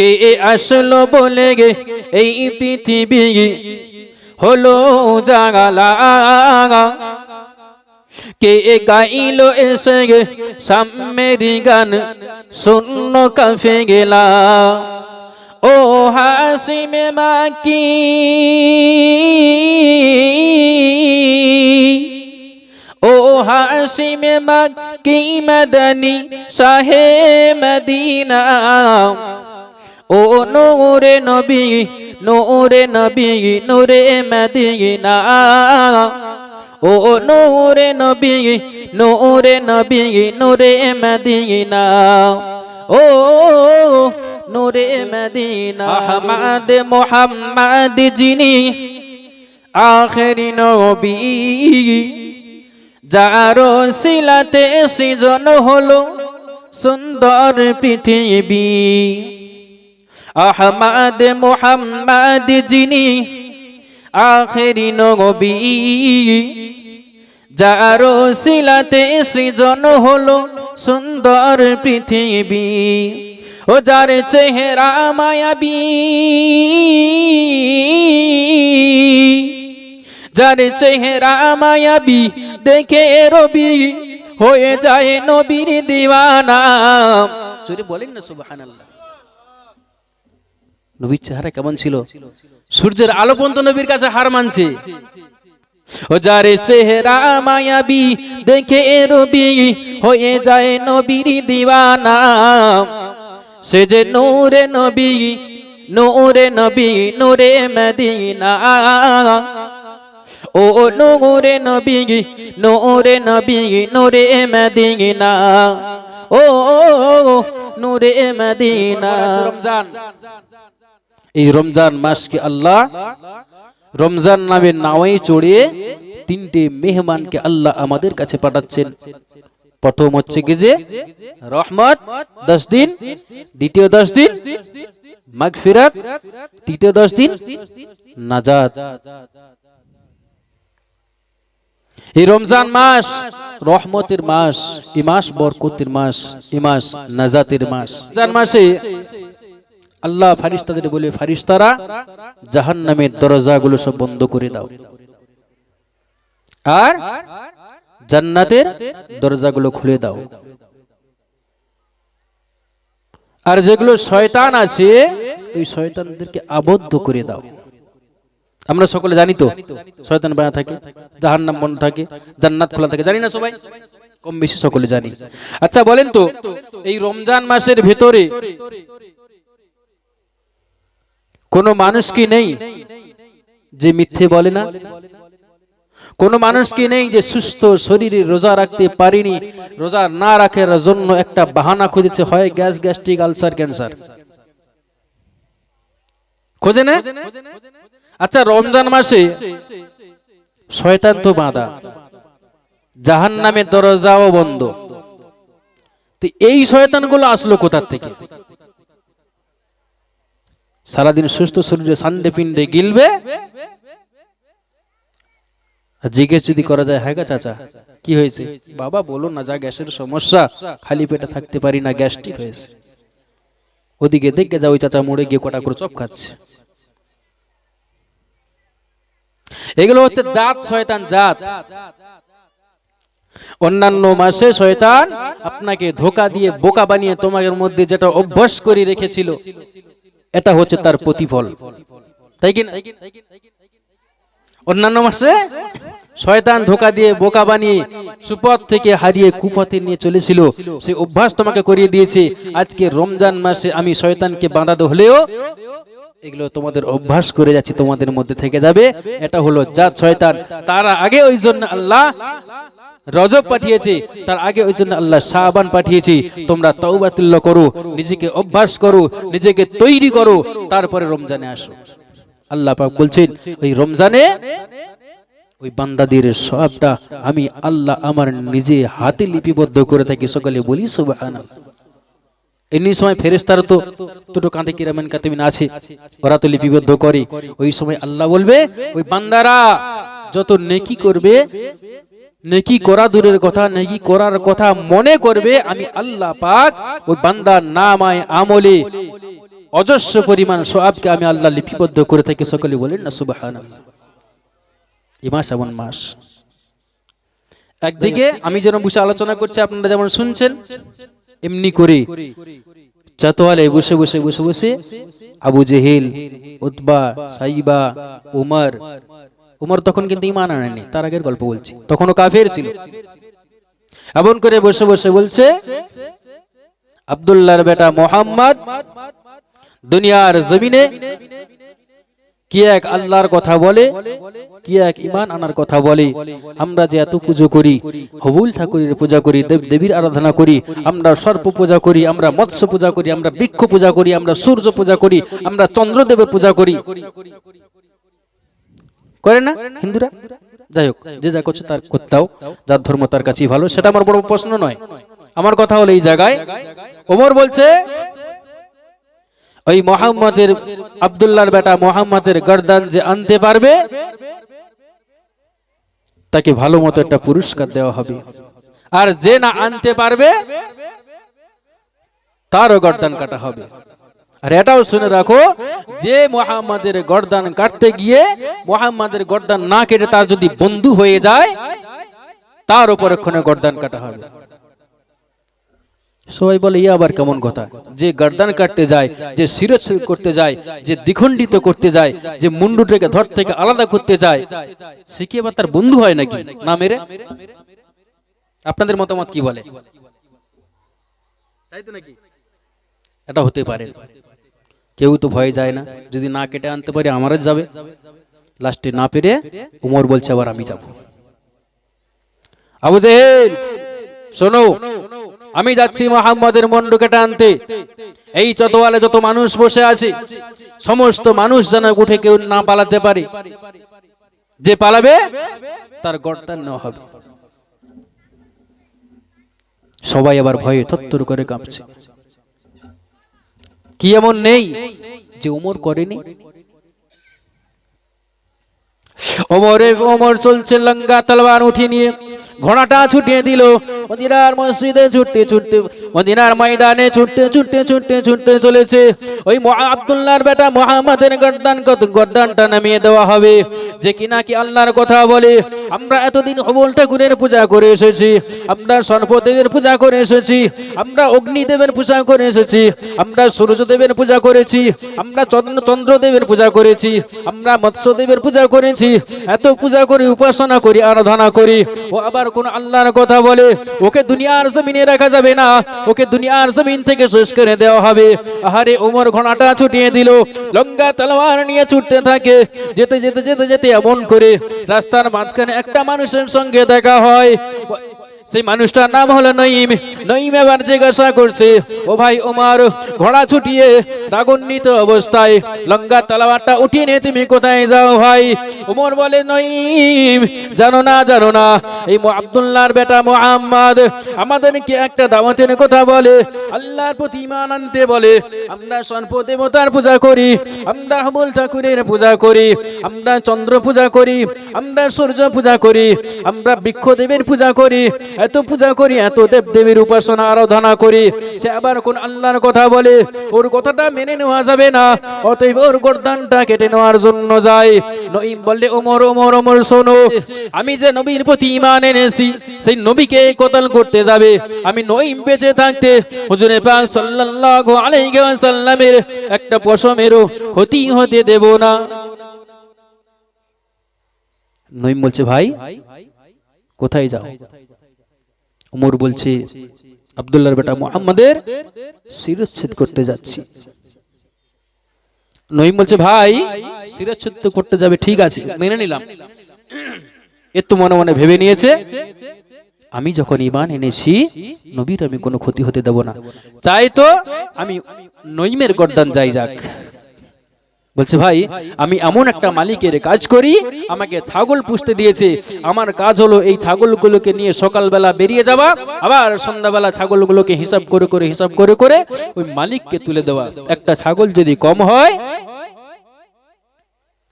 কে আসলো বলে গে? এই পৃথিবী হলো জাগালা কে গাইলো এসে গে? সামেরি গান শূন্য কাফে গেলা। ও হাসিমে মাকি। ও হাসিমে মাকি মদনী শাহে মদিনা। ও নূরে নবী নূরে নবী, নূরে মদিনা। ও নূরে নবী নূরে নবী, নূরে মদিনা। ও নূরে মদিনা, আহমদ মোহাম্মদ যিনি আখেরি নবী। যারো শিলাতে সৃজন হলো সুন্দর পৃথিবী। আহমদ মোহাম্মদ যিনি আখেরি নবী। যারো শিলাতে সৃজন হলো সুন্দর পৃথিবী ও যার চেহারা মায়াবী। যার চেহারা মায়াবী দেখে রবি হয়ে যায় নবীর দিওয়ানা। চুরি বলেন না সুবহানাল্লাহ। নবীর চেহারা কেমন ছিল সূর্যের আলো পর্যন্ত নবীর কাছে হার মানছে ও যারে চেহারা মায়াবী দেখে রবি হয়ে যায় নবীর দিওয়ানা সে যে নূরে নবী নূরে নবী নূরে মদিনা ও নূরে নবী নূরে নবী নূরে মদিনা ও নূরে মদিনা রমজান এই রমজান মাসকে আল্লাহ রমজান নামে নাওয়াই চড়িয়ে তিনটে মেহমানকে আল্লাহ আমাদের কাছে পাঠাচ্ছেন। প্রথম হচ্ছে কি যে রহমত, দশ দিন। দ্বিতীয় দশ দিন মাগফিরাত। তৃতীয় দশ দিন নাজাত। এই রমজান মাস রহমতের মাস, এই মাস বরকতের মাস, এই মাস নাজাতের মাস। রমজান মাসে আল্লাহ ফারিস্তাদের বলে, ফারিস্তারা জাহান নামের দরজাগুলো সব বন্ধ করে দাও। আর জান্নাতের দরজাগুলো খুলে দাও। আর যেগুলো শয়তান আছে, ওই শয়তানদেরকে আবদ্ধ করে দাও। আমরা সকলে জানি তো, শয়তান বায়া থাকে জাহান নাম বন্ধ থাকে, জান্নাত খোলা থাকে, জানি না সবাই? কম বেশি সকলে জানি। আচ্ছা বলেন তো, এই রমজান মাসের ভেতরে কোন মানুষ কি নেই যে মিথ্যে বলে না? কোন মানুষ কি নেই যে সুস্থ শরীরে রোজা রাখতে পারিনি? রোজা না রাখার জন্য একটা বাহানা খুঁজেছে, হয় গ্যাস, গ্যাস্ট্রিক, আলসার, ক্যান্সার। খোঁজে না। আচ্ছা রমজান মাসে শয়তান তো বাঁধা। জাহান নামের দরজাও বন্ধ। তো এই শয়তানগুলো আসলো কোথার থেকে? সারাদিন সুস্থ শরীরে সান্ডে পিন্ডে গিলবে। জিজ্ঞেস যদি করা যায় হ্যাঁ চাচা, কি হয়েছে? বাবা, বলো না, যা গ্যাসের সমস্যা, খালি পেটে থাকতে পারি না, গ্যাস্ট্রিক হয়েছে। ওদিকে দেখে যা ওই চাচা মোড়ে গিয়ে কটা করে চপ খাচ্ছে। এগুলো হচ্ছে জাত, শয়তান জাত। অন্যান্য মাসে শয়তান আপনাকে ধোকা দিয়ে বোকা বানিয়ে তোমাদের মধ্যে যেটা অভ্যাস করে রেখেছিল এটা হচ্ছে তার প্রতিফল। তাই কি অন্যান্য মাসে শয়তান ধোকা দিয়ে বোকা বানিয়ে সুপথ থেকে হারিয়ে কুপথে নিয়ে চলেছিল। সে অভ্যাস তোমাকে করিয়ে দিয়েছে। আজকে রমজান মাসে আমি শয়তানকে বাঁধাতে হলেও এগুলো তোমাদের অভ্যাস করে যাচ্ছি, তোমাদের মধ্যে থেকে যাবে। এটা হলো জাত শয়তান। তারা আগে ওই জন্য আল্লাহ রজব পাঠিয়েছে, তার আগে ওই জন্য আল্লাহ শাহবান পাঠিয়েছি। তোমরা তৌবাতুল্য করো, নিজেকে অভ্যাস করো, নিজেকে তৈরি করো, তারপরে রমজানে আসো। আল্লাহ পাক বলছেন, ওই রমজানে ওই বান্দাদের সবটা আমি আল্লাহ আমার নিজে হাতে লিপিবদ্ধ করে থাকি। সকালে বলি, সুবহানাল্লাহ। এমনি সময় ফেরেস্তারা তো দুটো কাঁধে কিরামেন কাতেমিন আছে, ওরা তো লিপিবদ্ধ করে। ওই সময় আল্লাহ বলবে, ওই বান্দারা, যত নেকি করবে নেকি করা দূরের কথা, নেকি করার কথা মনে করবে, আমি আল্লাহ পাক ওই বান্দার নামায় আমলে অজস্র পরিমাণ সোয়াবকে আমি আল্লাহ লিপিবদ্ধ করে থাকি। সকলে বলেন না সুবাহান এই মাস এমন মাস। একদিকে আমি যেন বসে আলোচনা করছি, আপনারা যেমন শুনছেন, এমনি করে চাতোয়ালে বসে বসে বসে বসে আবু জেহেল, উতবা, সাইবা, উমর উমর তখন কিন্তু ইমান আনেনি তার আগের গল্প বলছি। তখনও কাফের ছিল। এমন করে বসে বসে বলছে, আব্দুল্লাহর বেটা মোহাম্মদ দুনিয়ার জমিনে কি এক আল্লাহর কথা বলে, কি এক ইমান আনার কথা বলে? আমরা যে এত পুজো করি, হবুল ঠাকুরের পূজা করি, দেব দেবীর আরাধনা করি, আমরা সর্প পূজা করি, আমরা মৎস্য পূজা করি, আমরা বৃক্ষ পূজা করি, আমরা সূর্য পূজা করি, আমরা চন্দ্রদেবের পূজা করি। করে না? হিন্দুরা? যাই হোক যে যা করছে তার করতেও যার ধর্ম তার কাছেই ভালো সেটা আমার বড় প্রশ্ন নয়। আমার কথা হলো এই জায়গায় ওমর বলছে ওই মোহাম্মদের আব্দুল্লাহর বেটা মোহাম্মদের গর্দান যে আনতে পারবে তাকে ভালো মতো একটা পুরস্কার দেওয়া হবে। আর যে না আনতে পারবে তারও গর্দান কাটা হবে। আর এটাও শুনে রাখো, যে মোহাম্মদের গর্দান কাটতে গিয়ে মোহাম্মদের গর্দান না কেটে তার যদি বন্ধু হয়ে যায়, তার উপর এক্ষণে গর্দান কাটা হবে। সবাই বলে ইয়ে আবার কেমন কথা? যে গর্দান কাটতে যায়, যে শিরচ্ছেদ করতে যায়, যে দ্বিখণ্ডিত করতে যায়, যে মুন্ডুটাকে ধর থেকে আলাদা করতে যায়, সে কি আবার তার বন্ধু হয় নাকি? না মেরে? আপনাদের মতামত কি বলে? তাই তো নাকি? এটা হতে পারে। কেউ তো ভয় যায় না। যদি না কেটে আনতে পারি, আমারও যাবে। লাস্টে না পেরে উমর বলছে, আবার আমি যাব। আবু জেহেল, শোনো, আমি যাচ্ছি মোহাম্মদের মন্ডু কেটে আনতে। এই চতওয়ালে যত মানুষ বসে আছে, সমস্ত মানুষ যেন উঠে কেউ না পালাতে পারে। যে পালাবে, তার গর্দান নেওয়া হবে। সবাই আবার ভয়ে থত্তর করে কাঁপছে। কি এমন নেই যে উমর করেনি? ওমরে, ওমর চলছে লঙ্গা তলবার উঠিয়ে নিয়ে, ঘোড়াটা ছুটিয়ে দিল। মদিনার মসজিদে ছুটতে ছুটতে, মদিনার ময়দানে ছুটতে ছুটতে ছুটতে ছুটতে চলেছে। ওই আব্দুল্লাহর বেটা মোহাম্মদের গর্দান কত গর্দানটা নামিয়ে দেওয়া হবে। যে কিনা কি আল্লাহর কথা বলে। আমরা এতদিন হবল ঠাকুরের পূজা করে এসেছি। আমরা সর্বদেবের পূজা করে এসেছি। আমরা অগ্নিদেবের পূজা করে এসেছি। আমরা সূর্যদেবের পূজা করেছি। আমরা চন্দ্র, চন্দ্রদেবের পূজা করেছি। আমরা মৎস্যদেবের পূজা করেছি। এত পূজা করি উপাসনা করি, আরাধনা করি। ও আবার কোন আল্লাহর কথা বলে? ওকে দুনিয়ার জমিনে রাখা যাবে না। ওকে দুনিয়ার জমিন থেকে শেষ করে দেওয়া হবে। আহারে ওমর ঘোড়াটা ছুটিয়ে দিল। লঙ্কা তলোয়ার নিয়ে ছুটতে থাকে। যেতে যেতে যেতে যেতে এমন করে রাস্তার মাঝখানে একটা মানুষের সঙ্গে দেখা হয়। সেই মানুষটার নাম হলো নঈম। নঈম এবার জিজ্ঞাসা করছে, ও ভাই ওমার ঘোড়া ছুটিয়ে রাগান্বিত অবস্থায় লঙ্গা তালাবারটা উঠিয়ে নিয়ে তুমি কোথায় যাও ভাই? ওমর বলে, নঈম, জানো না জানো না। এই আব্দুল্লাহর বেটা মোহাম্মদ আমাদেরকে একটা দাওয়াতের কথা বলে, আল্লাহর প্রতি ইমান আনতে বলে, আমরা সর্প দেবতার পূজা করি, আমরা হবল ঠাকুরের পূজা করি, আমরা চন্দ্র পূজা করি, আমরা সূর্য পূজা করি, আমরা বৃক্ষদেবের পূজা করি, এত পূজা করি, এত দেব দেবীর উপাসনা, আরাধনা করি। সে আবার কোন আল্লাহর কথা বলে, ওর কথাটা মেনে নেওয়া যাবে না, অতএব ওর গর্দানটা কেটে নেওয়ার জন্য যায় নঈম বললে, ওমর ওমর ওমর, শোনো, আমি যে নবীর প্রতি ইমান এনেছি, সেই নবীকে কতল করতে যাবে। আমি নঈম বেঁচে থাকতে হুজুরে পাক সাল্লাল্লাহু আলাইহি ওয়াসাল্লামের একটা পশমেরও ক্ষতি হতে দেব না। নঈম বলছে, ভাই, কোথায় যাও? উমর বলছে, আব্দুল্লাহর বেটা মুহাম্মাদের শিরচ্ছেদ করতে যাচ্ছি। নঈম বলছে, ভাই শিরচ্ছেদ করতে যাবে, ঠিক আছে, মেনে নিলাম। এ তো মনে মনে ভেবে নিয়েছে। আমি যখন ইমান এনেছি, নবীর আমি কোনো ক্ষতি হতে দেব না। চাই তো আমি নইমের গর্দান যাই যাক। বলছে, ভাই, আমি এমন একটা মালিকের কাজ করি, আমাকে ছাগল পুষতে দিয়েছে। আমার কাজ হলো এই ছাগলগুলোকে নিয়ে সকালবেলা বেরিয়ে যাওয়া, আবার সন্ধ্যাবেলা ছাগলগুলোকে হিসাব করে করে, হিসাব করে করে ওই মালিককে তুলে দেওয়া। একটা ছাগল যদি কম হয়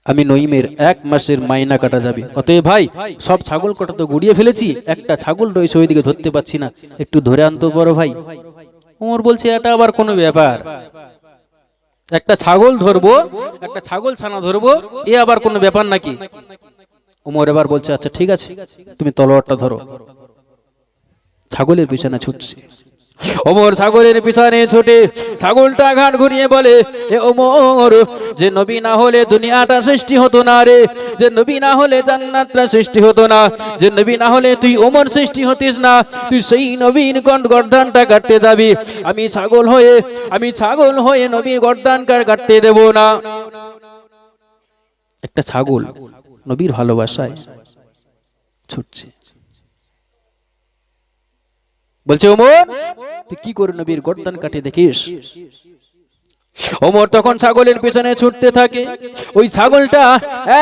আমি নইমের এক মাসের মাইনা কাটা যাবে। অতএব ভাই, সব ছাগল কটা তো গুড়িয়ে ফেলেছি, একটা ছাগল রয়েছে ওইদিকে ধরতে পাচ্ছি না। একটু ধরে আনতে পারো ভাই। ওমর বলছে, এটা আবার কোনো ব্যাপার? একটা ছাগল ধরবো, একটা ছাগল ছানা ধরবো, এ আবার কোনো ব্যাপার নাকি? উমর এবার বলছে আচ্ছা ঠিক আছে, তুমি তলোয়ারটা ধরো। ছাগলের পিছনে ছুটছে। ওমর সাগরের পিছনে ছুটে ছাগলটা ঘাট ঘুরিয়ে বলে, এ ওমর, যে নবী না হলে দুনিয়াটা সৃষ্টি হতো না রে, যে নবী না হলে জান্নাতটা সৃষ্টি হতো না, যে নবী না হলে তুই ওমর সৃষ্টি হতিস না, তুই সেই নবীন কণ্ঠ গর্দানটা কাটতে যাবি। আমি ছাগল হয়ে, আমি ছাগল হয়ে নবী গর্দান কার কাটতে দেব না। একটা ছাগল নবীর ভালোবাসায় ছুটছে। বলছে ওমর তুই কি করে নবীর গর্দান কাটে দেখিস? ওমর তখন ছাগলের পেছনে ছুটতে থাকে। ওই ছাগলটা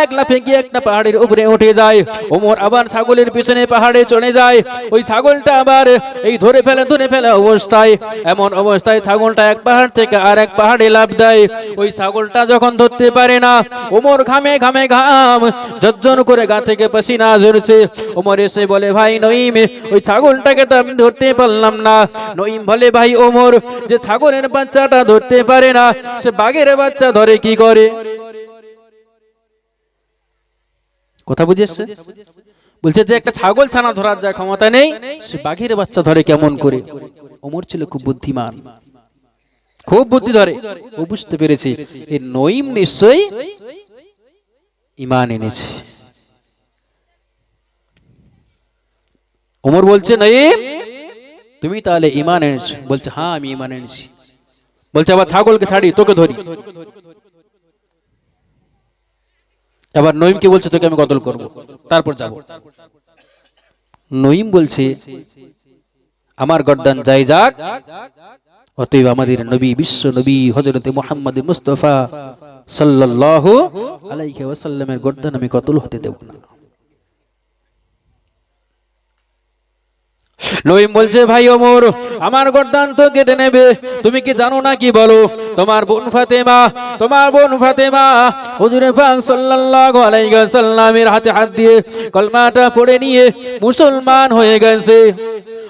এক লাফে গিয়ে একটা পাহাড়ের উপরে উঠে যায়। ওমর আবার ছাগলের পেছনে পাহাড়ে চলে যায়। ওই ছাগলটা আবার এই ধরে ফেলে ধরে ফেলে অবস্থায়। এমন অবস্থায় ছাগলটা এক পাহাড় থেকে আর এক পাহাড়ে লাভ দেয়। ওই ছাগলটা যখন ধরতে পারে না, ওমর ঘামে ঘামে ঘাম, ঝরঝর করে গা থেকে পাসিনা ঝরছে। ওমর এসে বলে, ভাই নইম ওই ছাগলটাকে তো আমি ধরতে পারলাম না। নইম বলে, ভাই ওমর, যে ছাগলের বাচ্চাটা ধরতে পারে না সে বাঘের বাচ্চা ধরে কি করে? কথা বুঝেছে? বলছে যে একটা ছাগল ছানা ধরার যা ক্ষমতা নেই, সে বাঘের বাচ্চা ধরে কেমন করে? ওমর ছিল খুব বুদ্ধিমান। খুব বুদ্ধি ধরে। ও বুঝতে পেরেছি। এই নইম নিশ্চয়ই ইমান এনেছে। ওমর বলছে নইম তুমি তাহলে ইমান এনেছো? বলছে হ্যাঁ আমি ইমান এনেছি। বলছে, আবার ছাগলকে ছাড়ি, তোকে ধরি। আবার নইমকে বলছে, তোকে আমি কতল করব। তারপর যাব। নইম বলছে, আমার গর্দান যাই যাক, অতএব আমাদের নবী, বিশ্ব নবী হজরতে মোহাম্মদ মুস্তফা সাল্লাল্লাহু আলাইহি ওয়াসাল্লামের গর্দান আমি কতল হতে দেব না। নইম বলছে, ভাই ওমর, আমার গর্দান তো কেটে নেবে। তুমি কি জানো না কি বলো? তোমার বোন ফাতেমা, তোমার বোন ফাতেমা, হুজুরে পাক সাল্লাল্লাহু আলাইহি ওয়াসাল্লামের হাতে হাত দিয়ে কলমাটা পড়ে নিয়ে মুসলমান হয়ে গেছে।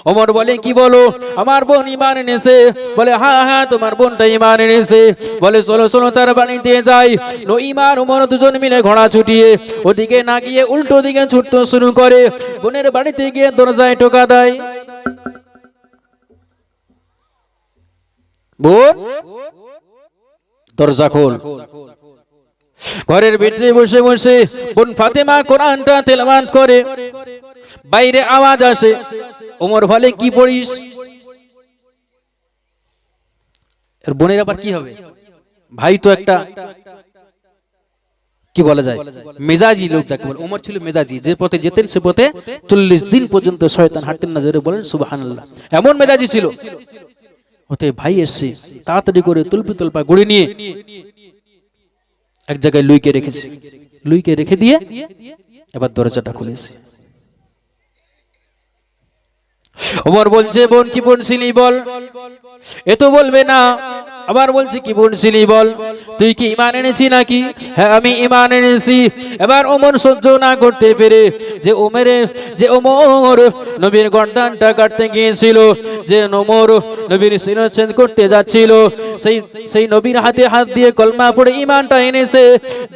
ওমর বলে, কি বলো? আমার বোন ইমান এনেছে। বলে হ্যাঁ হ্যাঁ তোমার বোনটা ইমান এনেছে। বলে, চলো চলো, তার বাড়িতে যাই। নইমান ওমর দুজন মিলে ঘোড়া ছুটিয়ে ওদিকে না গিয়ে উল্টো দিকে ছুটতে শুরু করে। বোনের বাড়িতে গিয়ে দরজায় টোকা দেয়। বোন? দরজা খোল। ঘরের ভিতরে বসে বসে বোন ফাতেমা কোরআনটা তেলাওয়াত করে। বাইরে আওয়াজ আসে, ওমর বলে কি পড়িস? বোনের আবার কি হবে? ভাই তো একটা, কি বলা যায়? মেজাজি লোক যাকে বলে। ওমর ছিল মেজাজি, যে পথে যেতেন সে পথে চল্লিশ দিন পর্যন্ত শয়তান হাঁটতেন না জোরে বলেন সুবহানাল্লাহ। এমন মেজাজি ছিল। ওতে ভাই এসছে তাড়াতাড়ি করে তুলপি তুলপা গড়ে নিয়ে এক জায়গায় লুইকে রেখেছে। লুইকে রেখে দিয়ে এবার দরজাটা খুলেছে। ওমর বলছে, বোন, কি বোন ছিলি বল? এ তো বলবে না। আবার বলছে, কি বোন ছিলি বল? তুই কি ইমান এনেছি নাকি? হ্যাঁ আমি ইমান এনেছি। এবার ওমর সহ্য না করতে পেরে যে ওমরে, যে ওমর নবীর গর্দানটা কাটতে গিয়েছিল, যে ওমর নবীর শিরচ্ছেদ করতে যাচ্ছিল, সেই সেই নবীর হাতে হাত দিয়ে কলমা পড়ে ইমানটা এনেছে,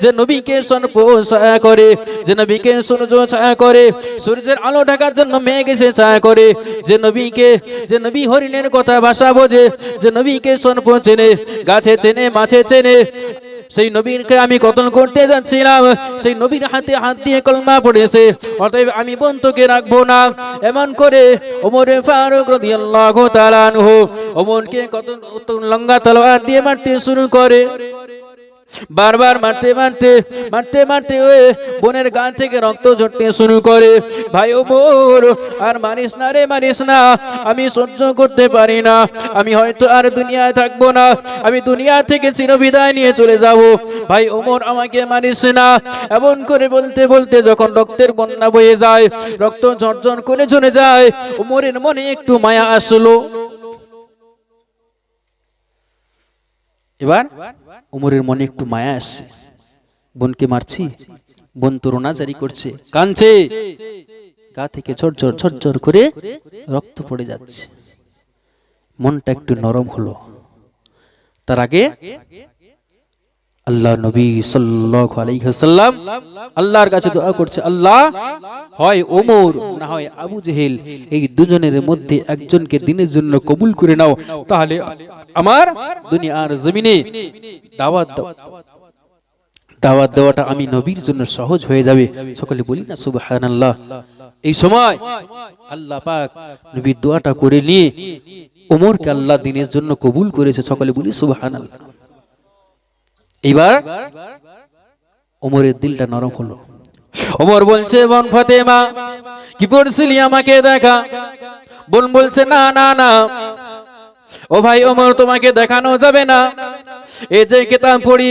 যে নবীকে সনপ ছায়া করে, যে নবীকে সূর্য ছায়া করে, সূর্যের আলো ঢাকার জন্য মেঘ এসে ছায়া করে যে নবীকে, যে নবী হরিণের কথা ভাষা বোঝে, যে নবীকে সনপ চেনে, গাছে চেনে, মাছে চেনে। সেই নবীরকে আমি কতল করতে যাচ্ছিলাম, সেই নবীর হাতে হাত দিয়ে কলমা পড়েছে। অতএব আমি বন্তকে রাখব না। এমন করে ওমরে ফারুক রাদিয়াল্লাহু তাআলা আনহু ওমরকে কত লঙ্গা তলোয়ার দিয়ে মারতে শুরু করে। বারবার মারতে মারতে মারতে মারতে ওই বোনের গা থেকে রক্ত ঝরতে শুরু করে। ভাই ও বোর আর মারিস না রে মারিস না, আমি সহ্য করতে পারি না। আমি হয়তো আর দুনিয়ায় থাকব না, আমি দুনিয়া থেকে চিরবিদায় নিয়ে চলে যাব। ভাই ওমর আমাকে মারিস না, এমন করে বলতে বলতে যখন রক্তের বন্যা বয়ে যায়, রক্ত ঝরঝর করে ঝরে যায় ওমরের মনে একটু মায়া আসলো। এবার উমরের মনে একটু মায়া আসছে বোনকে মারছি, বোন রোনাজারি করছে কানছে গা থেকে ঝরঝর ঝরঝর করে রক্ত পড়ে যাচ্ছে। মনটা একটু নরম হলো। তার আগে আল্লাহ নবী ওয়াসাল্লাম আল্লাহর কাছে দোয়া করছে, আল্লাহ, হয় ওমর, না হয় আবু জেহেল, এই দুজনের মধ্যে একজনকে দিনের জন্য কবুল করে নাও, তাহলে আমার দুনিয়ার জমিনে দাওয়াত দাও। দাওয়াত দেওয়াটা আমি নবীর জন্য সহজ হয়ে যাবে। সকলে বলি না, সুবহানাল্লাহ। এই সময় আল্লাহ পাক নবীর দোয়াটা করে নিয়ে ওমরকে আল্লাহ দিনের জন্য কবুল করেছে। সকলে বলি সুবহানাল্লাহ। এইবার ওমরের দিলটা নরম হলো। ওমর বলছে, বন ফাতেমা, কি পড়ছিলি আমাকে দেখা? বোন বলছে, না না না ও ভাই ওমর তোমাকে দেখানো যাবে না। এই যে কিতাব পড়ি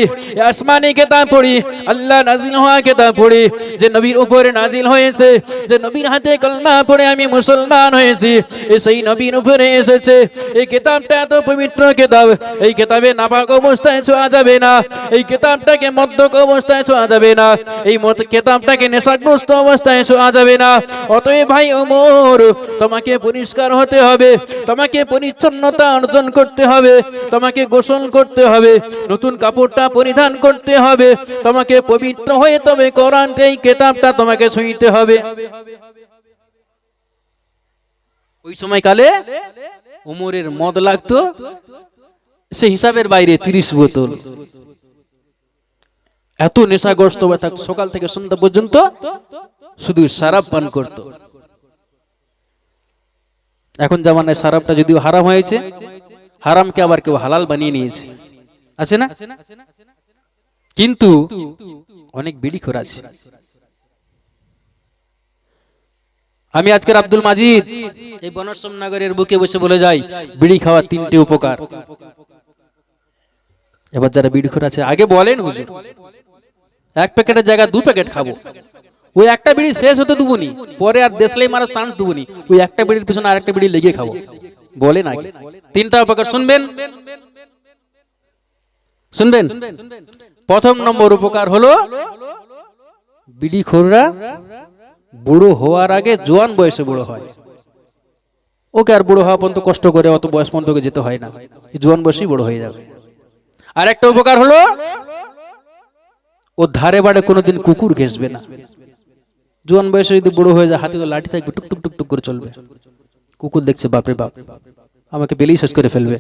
আসমানি কিতাব পড়ি, আল্লাহ নাজিল হওয়া কিতাব পড়ি, যে নবীর উপরে নাজিল হয়েছে, যে নবীর হাতে কলমা পড়ে আমি মুসলমান হয়েছি সেই নবীর উপরে এসেছে, এই কিতাবটা এত পবিত্র কিতাব, এই কিতাবে নাপাক অবস্থায় ছোঁয়া যাবে না, এই কিতাবটাকে মদ্যক অবস্থায় ছোঁয়া যাবে না, এই কিতাবটাকে নেশাগ্রস্ত অবস্থায় ছোঁয়া যাবে না, অতএব ভাই ওমর তোমাকে পরিষ্কার হতে হবে, তোমাকে পরিচ্ছন্নতা অর্জন করতে হবে, তোমাকে গোসল করতে হবে নতুন কাপড়টা পরিধান করতে হবে। তোমাকে পবিত্র হয়ে তবে কোরআনটা, এই কেতাবটা তোমাকে ছুঁইতে হবে। ওই সময় কালে উমরের মদ লাগতো, সে হিসাবের বাইরে তিরিশ বোতল। এত নেশাগ্রস্ত হয়ে সকাল থেকে সন্ধ্যা পর্যন্ত শুধু সারাপ পান করত। এখন জামানায় সারাপটা যদিও হারাম হয়েছে, হারামকে আবার কেউ হালাল বানিয়ে নিয়েছে। আছে না? কিন্তু অনেক বিড়ি খোর আছে। আমি আজকের আব্দুল মাজিদ এই বনশ্রম নগরের বুকে বসে বলে যাই, বিড়ি খাওয়ার তিনটি উপকার। এবার যারা বিড়ি খোর আছে, আগে বলেন হুজুর। এক প্যাকেটের জায়গায় দু প্যাকেট খাব। ওই একটা বিড়ি শেষ হতে দুবনি, পরে আর দেশলাই মারার চান্স দুবনি। ওই একটা বিড়ির পিছনে আরেকটা বিড়ি লেগে খাব। বলেন আগে। তিনটা উপকার শুনবেন? শুনবেন? প্রথম নম্বর উপকার হলো বিড়ি খোররা বুড়ো হওয়ার আগে জোয়ান বয়সে বুড়ো হয়। ওকে আর বুড়ো হওয়া পর্যন্ত কষ্ট করে অত বয়স পর্যন্ত যেতে হয় না। জোয়ান বয়সেই বড় হয়ে যাবে। আর একটা উপকার হলো, ও ধারে বাড়ে কোনোদিন কুকুর ঘেসবে না। জোয়ান বয়সে যদি বুড়ো হয়ে যায়, হাতে তো লাঠি থাকবে টুক টুক টুক টুক করে চলবে। কুকুর দেখছে, বাপরে বাপ, আমাকে পেলেই শেষ করে ফেলবে।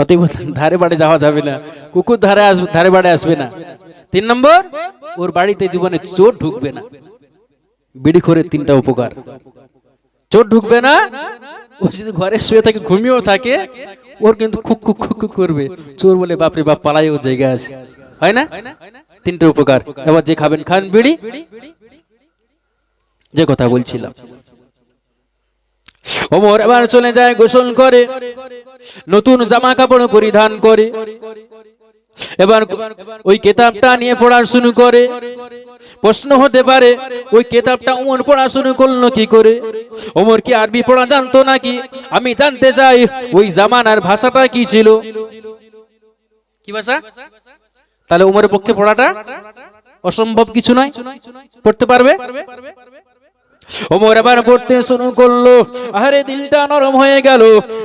অতএব ধারে বাড়ে যাওয়া যাবে না। কুকুর ধারে আসবে ধারে বাড়ে আসবে না। তিন নম্বর, ওর বাড়িতে জীবনে চোর ঢুকবে না। বিড়ি খোরের তিনটা উপকার। চোর ঢুকবে না, ও যদি ঘরে শুয়ে থাকে, ঘুমিয়েও থাকে, ওর কিন্তু খুক খুক খুক করবে। চোর বলে, বাপরে বাপ, পালাই ও জায়গা আছে। হয় না? তিনটে উপকার। এবার যে খাবেন, খান বিড়ি। যে কথা বলছিলাম। ওমর এবার চলে যায় গোসল করে, নতুন জামা কাপড় পরিধান করে। এবার ওই কেতাবটা নিয়ে পড়া শুরু করে। প্রশ্ন হতে পারে, ওই কেতাবটা ওমর পড়া শুরু করল কি করে? ওমর কি আরবি পড়া জানতো নাকি? আমি জানতে চাই, ওই জামানার ভাষাটা কি ছিল? কি ভাষা? তাহলে উমরের পক্ষে পড়াটা অসম্ভব কিছু নয়। পড়তে পারবে? ওমর এবার পড়তে শুরু করল। আরে দিলটা নরম হয়ে গেল।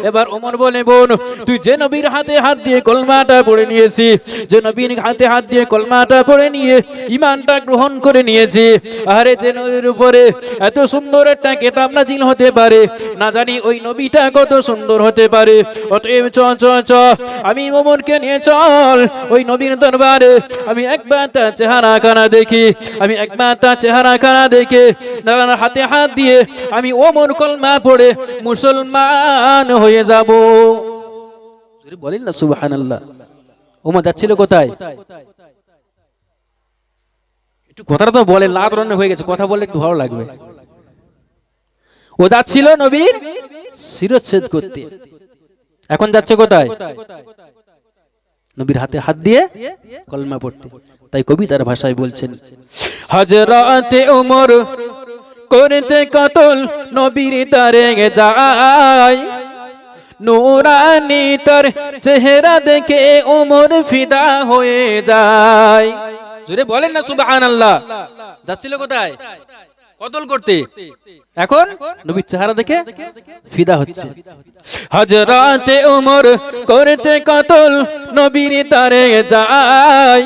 এবার ওমর বলে, বোন, তুই যে নবীর হাতে হাত দিয়ে কলমাটা পড়ে নিয়েছি, যে নবীর হাতে হাত দিয়ে কলমাটা পড়ে নিয়ে ইমানটা গ্রহণ করে নিয়েছি আরে যে নবীর উপরে এত সুন্দর একটা কেতাব নাজিল হতে পারে, না জানি ওই নবীটা কত সুন্দর হতে পারে। অতএব চ চ চ, আমি ওমরকে নিয়ে চল, ওই নবীর দরবারে। আমি একবার তার চেহারা খানা দেখি, আমি একবার তার চেহারা খানা দেখে দাদার হাতে হাত দিয়ে আমি ওমর কলমা পড়ে মুসলমান হয়ে যাব। বলেন না, সুবহানাল্লাহ। ওমর যাচ্ছিল কোথায়? একটু কথাটা তো বলে, লাত রান্না হয়ে গেছে, কথা বললে একটু ভালো লাগবে। ও যাচ্ছিল নবীর শিরচ্ছেদ করতে। এখন যাচ্ছে কোথায়? নবীর হাতে হাত দিয়ে কলমা পড়তে। তাই কবিতার ভাষায় বলছেন হজরতে ওমর করতে কতল নবীর তারে যায়। নুরানি তার চেহারা দেখে ওমর ফিদা হয়ে যায়। জোরে বলেন না, সুবহানাল্লাহ। যাচ্ছিল কোথায়? কতল করতে? এখন নবীর চেহারা দেখে ফিদা হচ্ছে। হজরতে উমর করতে কতল নবীর তারে যায়।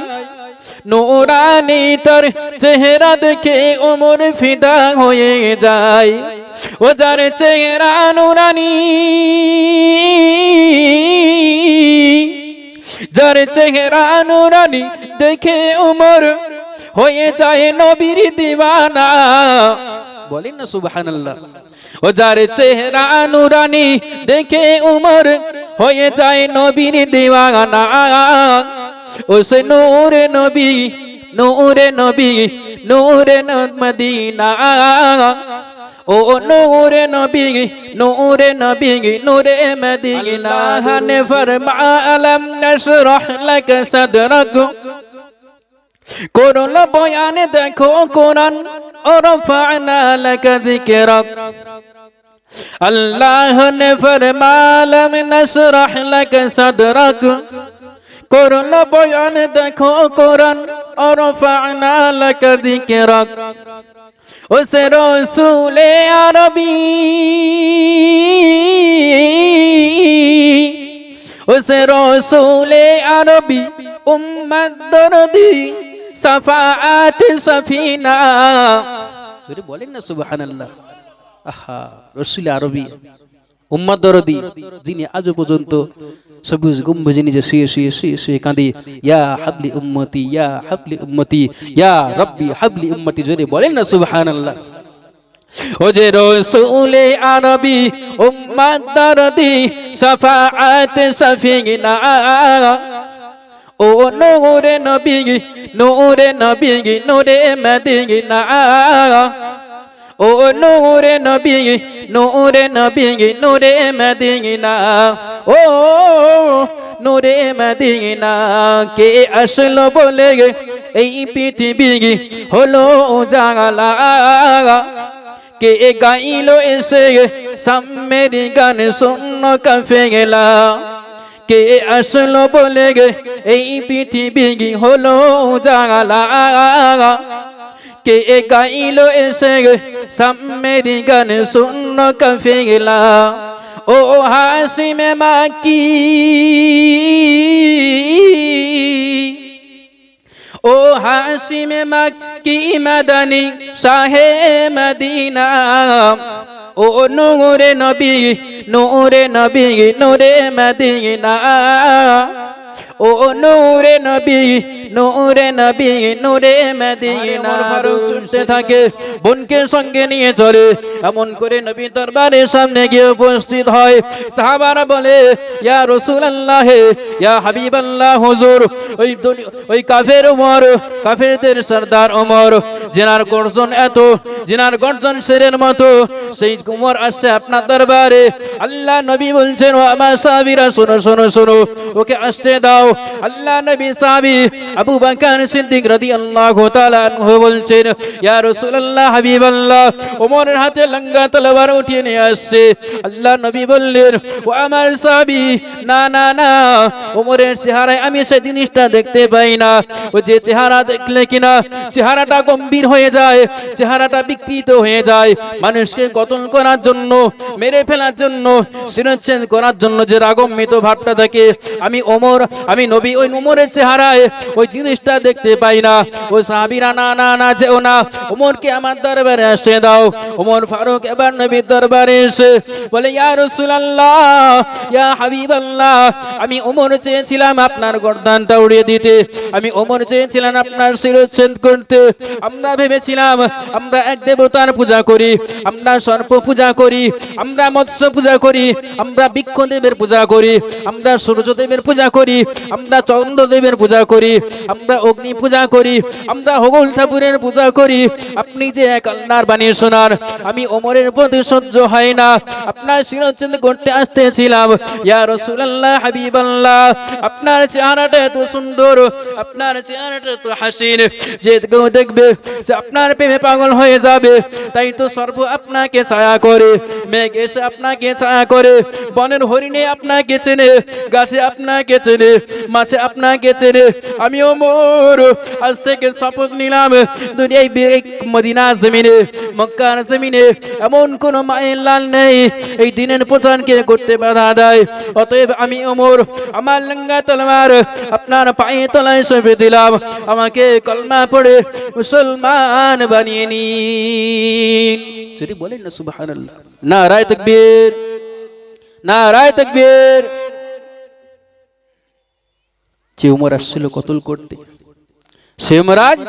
নোরানি তার চেহারা দেখে ওমর ফিদা হয়ে যায়। ও যার চেহারা নুরানি, যার চেহারা নুরানি দেখে ওমর হয়ে যায় নবীর দিওয়ানা। বলেন না সুবহানাল্লাহ। ও যার চেহারা নুরানি দেখে উমর হয়ে যায় নবীর দিওয়ানা। ও সে নূরে নবী নূরে নবী, নূরে ন- মদিনা। ও নূরে নবী নূরে নবী, নূরে মদিনা। হানে ফরমা আলম নশরহ লাক সদরক। করল বয়ানে দেখো কোরআন ওরফানা লাক যিকরাক। আল্লাহ নে ফরমালাম নশরহ লাক সদরক। করল বয়ান দেখো কোরআন ওরফানা লাক যিকরাক। উস রসুলে আরবি। উস রসুলে আরবি উম্মত দরদি, সাফাআত সফিনা। জোরে বলেন না সুবহানাল্লাহ, আহা, রসুল আরবি। উম্মত দরদি, যিনি আজও পর্যন্ত সবুজ গম্বুজে নিজে শুয়ে শুয়ে শুয়ে শুয়ে কাঁদি, ইয়া হাবলি উম্মতি, ইয়া হাবলি উম্মতি, ইয়া রব্বি হাবলি উম্মতি জোরে বলেন না, সুবহানাল্লাহ। ও যে রসুলে আরবি উম্মত দরদি, সাফাআত সফিনা ও নূরে নবী নূরে নবী, নূরে মদিনা। ও নূরে নবী নূরে নবী, নূরে মদিনা। ও নূরে মদিনা, কে আসলো বলে এই পৃথিবী হলো জাগালা কে গাইলো এসে সাম্যের গান শূন্য কাফে গেলা কে আসলো বলে এই পৃথিবী হলো জাগালা কে গাইলো এসে গে সাম্যের গান শূন্য কাফে গেলা ও হাসিমে মাকি। ও হাসিমে মাকি মাদানি শাহে মদিনা। ও নূরে নবী নূরে নবী, নূরে মদিনা। ও নূরে নবী নূরে নবী নূরে মদিনা। ছুটতে থাকে। বোনকে সঙ্গে নিয়ে চলে। এমন করে নবী দরবারের সামনে গিয়ে উপস্থিত হয়। সাহাবারা বলে ইয়া রাসূলুল্লাহ ইয়া হাবিবাল্লাহ হুজুর ওই ওই কাফের ওমর কাফেরদের সর্দার ওমর, জেনার গর্জন এত, জেনার গর্জন শেরের মতো। সেই কুমর আসছে আপনার দরবারে। আল্লাহ নবী বলছেন, ও আমার সাহাবীরা, শোনো শোনো শোনো, ওকে আসতে দাও। আল্লাহ নবী সাহাবী আবু বকর সিদ্দিক রাদিয়াল্লাহু তাআলা আনহু বলছেন, ইয়া রাসূলুল্লাহ, হাবিবাল্লাহ, ওমরের হাতে লঙ্গা, তলোয়ার উঠিয়ে নিয়ে আসছে। আল্লাহ নবী বললেন, ও আমার সাহাবী, না না না, ওমরের চেহারায় আমি সেই জিনিসটা দেখতে পাই না। ও যে চেহারা দেখলে কিনা চেহারাটা গম্ভীর হয়ে যায়, চেহারাটা বিকৃত হয়ে যায়। মানুষকে কতল করার জন্য, মেরে ফেলার জন্য শিরচ্ছেদ করার জন্য যে রাগম্মিত ভাবটা থাকে, আমি ওমর, আমি নবী, ওই ওমরের চেহারায় ওই জিনিসটা দেখতে পাই না। ওই সাহাবিরা, না না না, যেও না, ওমরকে আমার দরবারে আসতে দাও। ওমর ফারুক এবার নবীর দরবারে এসে বলে, ইয়া রাসূলুল্লাহ, ইয়া হাবিবাল্লাহ, আমি ওমর চেয়েছিলাম আপনার গর্দানটা উড়িয়ে দিতে। আমি ওমর চেয়েছিলাম আপনার শিরচ্ছেদ করতে। আমরা ভেবেছিলাম, আমরা এক দেবতার পূজা করি, আমরা সর্প পূজা করি, আমরা মৎস্য পূজা করি, আমরা বৃক্ষদেবের পূজা করি, আমরা সূর্যদেবের পূজা করি, আমরা চন্দ্রদেবের পূজা করি, আমরা অগ্নি পূজা করি, আমরা হগল ঠাকুরের পূজা করি। আপনি যে এক আল্লাহর বাণী শোনার, আমি ওমরের প্রতি সহ্য হয় না। আপনার শিরচ্ছেদ করতে আসতেছিলাম। ইয়া রাসূলুল্লাহ হাবিবাল্লাহ, আপনার চেহারাটা এত সুন্দর, আপনার চেহারাটা এত হাসিন যে কেউ দেখবে সে আপনার প্রেমে পাগল হয়ে যাবে। তাই তো সর্ব আপনাকে ছায়া করে। মেঘ এসে আপনাকে ছায়া করে। বনের হরিণে আপনাকে চেনে। গাছে আপনাকে চেনে। মাছে আপনাকে চেনে। আমিও মোর। আজ থেকে শপথ নিলাম দুনিয়ায় মদিনা জমিনে, মক্কার জমিনে। এমন কোন মায়ের লাল নেই। এই দিনের প্রচারকে করতে বাধা দেয়। অতএব আমি ওমর আমার লঙ্গা তলমার আপনার পায়ে তলায় সঁপে দিলাম। আমাকে কলমা পড়ে মুসলমান বানিয়ে নিন। যদি বলেন না, সুবহানাল্লাহ। না, রায় তকবীর। না, রায় তকবীর। যে উমর আসছিল কতল করতে, সে উমরাজ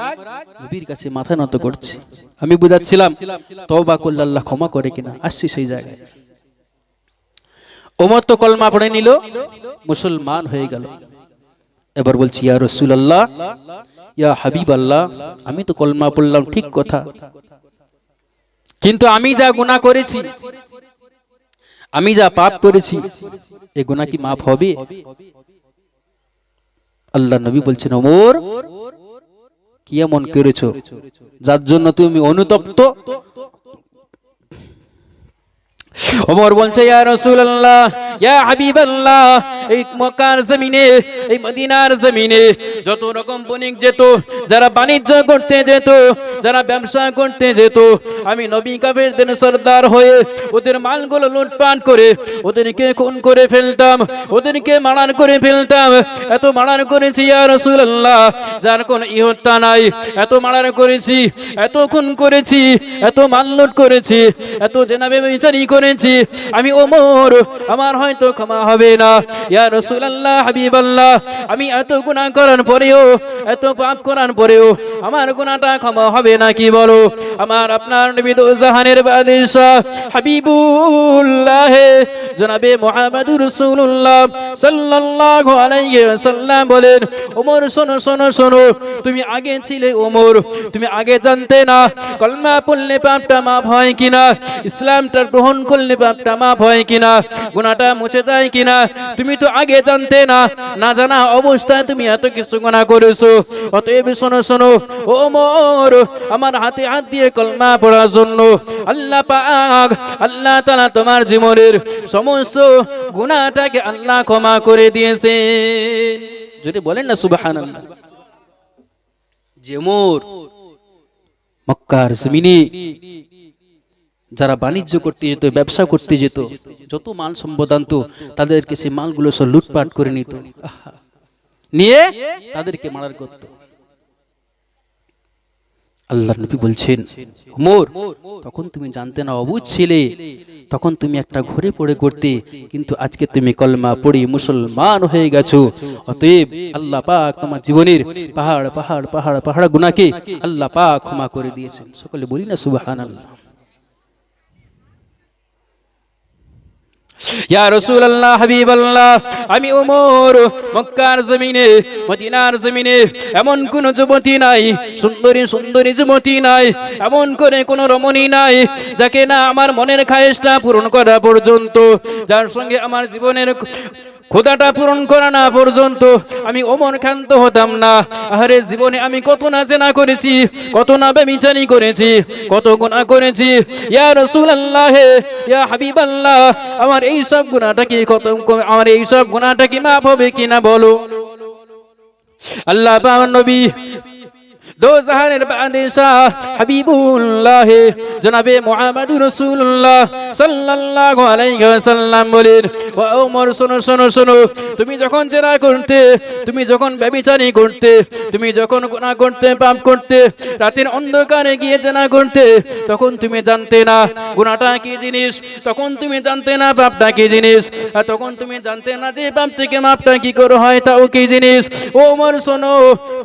নবীর কাছে মাথা নত করছে। আমি বুঝাচ্ছিলাম, তওবা করলে আল্লাহ ক্ষমা করে কিনা। আসছি সেই জায়গায়। ওমর তো কলমা পড়ে নিল, মুসলমান হয়ে গেল। এবার বলছি, ইয়া রাসূলুল্লাহ ইয়া হাবিব আল্লাহ আমি তো কলমা পড়লাম, ঠিক কথা। কিন্তু আমি যা গুনাহ করেছি, আমি যা পাপ করেছি, এ গুনাহ কি মাফ হবে? আল্লাহ নবী বলছেন, ওমর, কি এমন করেছ? যার জন্য তুমি অনুতপ্ত? ওমর বলছে, ইয়া রাসূলুল্লাহ, ইয়া হাবিবাল্লাহ, এই মক্কার জমিনে, এই মদিনার জমিনে যত রকম বণিক যেত, যারা বাণিজ্য করতে যেত, যারা ব্যবসা করতে যেত, আমি নবী কাফেরদের সর্দার হয়ে ওদের মালগুলো লুটপাট করে ওদেরকে খুন করে ফেলতাম, ওদেরকে মারান করে ফেলতাম। এত মারান করেছি, ইয়া রাসূলুল্লাহ, যার কোন ইহত্যা নাই। এত মারান করেছি, এত খুন করেছি, এত মাল লুট করেছি, এত জেনাবে বিচারি করেছি আমি ওমর, আমার হয়তো ক্ষমা হবে না। ইয়া রাসূলুল্লাহ, হাবিবাল্লাহ, আমি এত গুনাহ করার পরেও, এত পাপ করার পরেও, আমার গুনাহটা ক্ষমা হবে না, কি বলো? আমার আপনার নবী দো জাহানের বাদশাহ, হাবিবুল্লাহ, জনাবে মুহাম্মদুর রাসূলুল্লাহ সাল্লাল্লাহু আলাইহি ওয়াসাল্লাম বলেন, ওমর, শোনো শোনো শোনো, তুমি আগে ছিলে ওমর, তুমি আগে জানতে না, কলমা পড়লে পাপটা মাফ হয় কিনা, ইসলামটা গ্রহণ করলে পাপটা মাফ হয় কিনা? গুনাহটা মুছে যায় কিনা? তুমি তো আগে জানতে না। না জানা অবস্থায় তুমি এত কিছু গুনাহ করেছ। অতএব শোনো শোনো, ও ওমর আমার হাতে হাত দিয়ে কলমা পড়ার জন্য আল্লাহ পাক, আল্লাহ তাআলা তোমার জীবনের সমস্ত গুনাহটাকে আল্লাহ ক্ষমা করে দিয়েছে যদি বলেন না, সুবহানাল্লাহ। যে ওমর মক্কার জমিনে যারা বাণিজ্য করতে যেত, ব্যবসা করতে যেত, যত মাল সম্পদ আনতো, তাদেরকে সে মালগুলো সব লুটপাট করে নিত। নিয়ে তাদেরকে মারার করত। আল্লাহ নবী বলছেন মোর তখন তুমি জানতে না, অবুঝ ছিলে। তখন তুমি একটা ঘরে পড়ে করতে, কিন্তু আজকে তুমি কলমা পড়ি মুসলমান হয়ে গেছো। অতএব আল্লাহ পাক তোমার জীবনের পাহাড় পাহাড় পাহাড় পাহাড় গুনাকে আল্লাহ পাক ক্ষমা করে দিয়েছেন। সকলে বলি না, সুবহানাল্লাহ। ইয়া রাসূলুল্লাহ হাবিবাল্লাহ আমি ওমর মক্কার জমিনে মদিনার জমিনে এমন কোন যুবতী নাই সুন্দরী সুন্দরী যুবতী নাই এমন করে কোন রমণী নাই যাকে না আমার মনের খায়েশটা পূরণ করা পর্যন্ত যার সঙ্গে আমার জীবনের খোদাটা পূরণ করা না পর্যন্ত আমি অমর ক্ষান্ত হতাম না। আরে জীবনে আমি কত না জেনা করেছি, কত না বেমিচারি করেছি, কত গুণা করেছি। ইয়া রাসূলুল্লাহ, ইয়া হাবিবাল্লাহ, আমার এই সব গুণাটা কি কত আমার এই সব গুণাটা কি মাফ হবে কিনা বলো? আল্লাহ নবী দো জাহানের বাদশাহ জনাবে মুহাম্মদুর রাসূলুল্লাহ সাল্লাল্লাহু আলাইহি ওয়াসাল্লাম বলেন, ও ওমর, শোনো শোনো শোনো, তুমি যখন জেনা করতে, তুমি যখন ব্যভিচারী করতে, তুমি যখন গুনাহ করতে, পাপ করতে, রাতের অন্ধকারে গিয়ে জেনা করতে, তখন তুমি জানতে না গুনাহটা কি জিনিস, তখন তুমি জানতে না পাপটা কি জিনিস, আর তখন তুমি জানতে না যে পাপ থেকে মাপটা কি করে হয়, তাও কি জিনিস? ও ওমর, শোনো,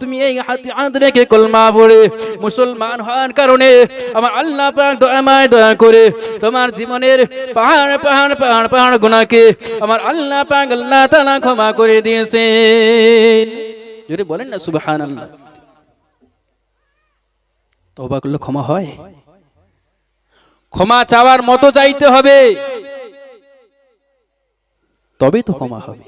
তুমি এই হাত রেখে কলমা পড়ে মুসলমান হওয়ার কারণে আমার আল্লাহ পাক দয়াময় দয়া করে তোমার জীবনের পাহাড় পাহাড় পাহাড় পাহাড় গুনাহকে আমার আল্লাহ পাক আল্লাহ তাআলা ক্ষমা করে দিয়েছেন। যদি বলেন না, সুবহানাল্লাহ। তওবা করলে ক্ষমা হয়। ক্ষমা চাওয়ার মতো চাইতে হবে। তবে তো ক্ষমা হবে।